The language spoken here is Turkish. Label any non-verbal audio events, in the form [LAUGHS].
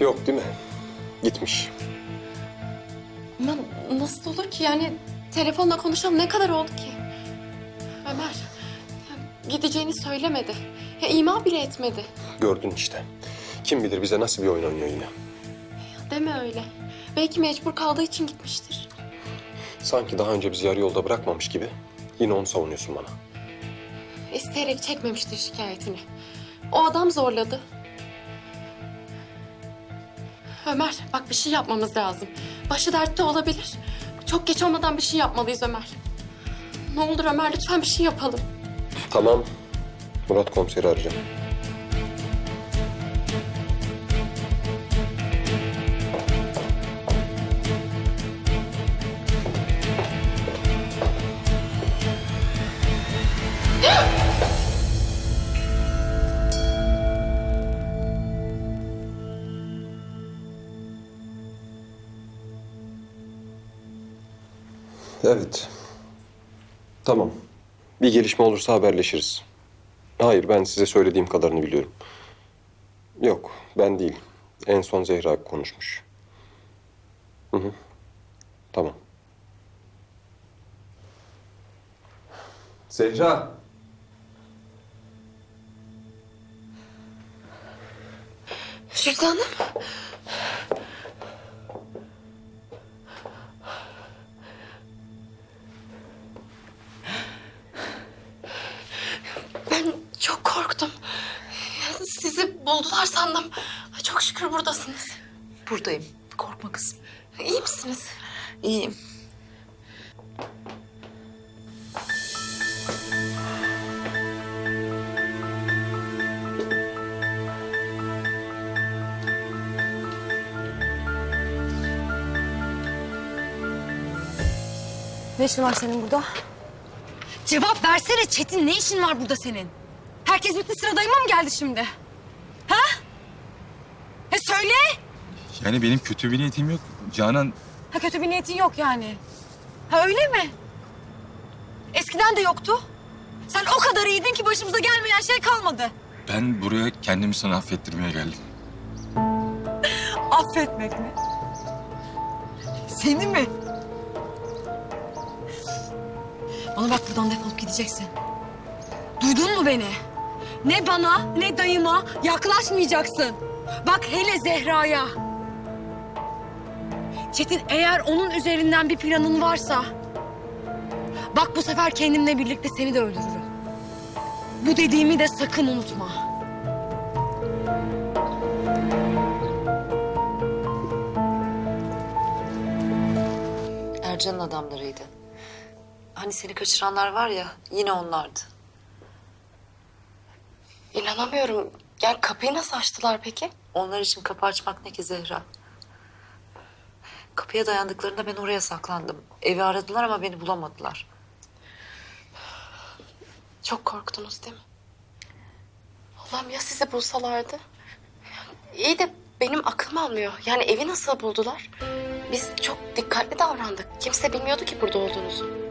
Yok değil mi? Gitmiş. Ama nasıl olur ki yani telefonla konuşalım ne kadar oldu ki? Ömer ya gideceğini söylemedi. Ya ima bile etmedi. Gördün işte. Kim bilir bize nasıl bir oyun oynuyor yine. Deme öyle. Belki mecbur kaldığı için gitmiştir. Sanki daha önce bizi yarı yolda bırakmamış gibi. Yine onu savunuyorsun bana. İsteyerek çekmemiştir şikayetini. O adam zorladı. Ömer bak bir şey yapmamız lazım. Başı dertte olabilir. Çok geç olmadan bir şey yapmalıyız Ömer. Ne olur Ömer lütfen bir şey yapalım. Tamam. Murat komiseri arayacağım. Evet. Tamam. Bir gelişme olursa haberleşiriz. Hayır, ben size söylediğim kadarını biliyorum. Yok, ben değil. En son Zehra konuşmuş. Hı hı. Tamam. Zehra. Sultanım. Ben çok korktum. Sizi buldular sandım. Çok şükür buradasınız. Buradayım. Korkma kızım. İyi misiniz? İyiyim. Ne işin var senin burada? Cevap versene Çetin. Ne işin var burada senin? Herkes bitti sıra dayıma mı geldi şimdi? Yani benim kötü bir niyetim yok. Canan Ha kötü bir niyetin yok yani. Ha öyle mi? Eskiden de yoktu. Sen o kadar iyiydin ki başımıza gelmeyen şey kalmadı. ben buraya kendimi sana affettirmeye geldim. [LAUGHS] Affetmek mi? Seni mi? Bana bak buradan defolup gideceksin. Duydun mu beni? Ne bana ne dayıma yaklaşmayacaksın. Bak hele Zehra'ya. Çetin eğer onun üzerinden bir planın varsa... Bak bu sefer kendimle birlikte seni de öldürürüm. Bu dediğimi de sakın unutma. Ercan'ın adamlarıydı. Hani seni kaçıranlar var ya yine onlardı. İnanamıyorum. Yani kapıyı nasıl açtılar peki? Onlar için kapı açmak ne ki Zehra? Kapıya dayandıklarında ben oraya saklandım. Evi aradılar ama beni bulamadılar. Çok korktunuz değil mi? Allah'ım ya sizi bulsalardı? İyi de benim aklım almıyor. Yani evi nasıl buldular? Biz çok dikkatli davrandık. Kimse bilmiyordu ki burada olduğunuzu.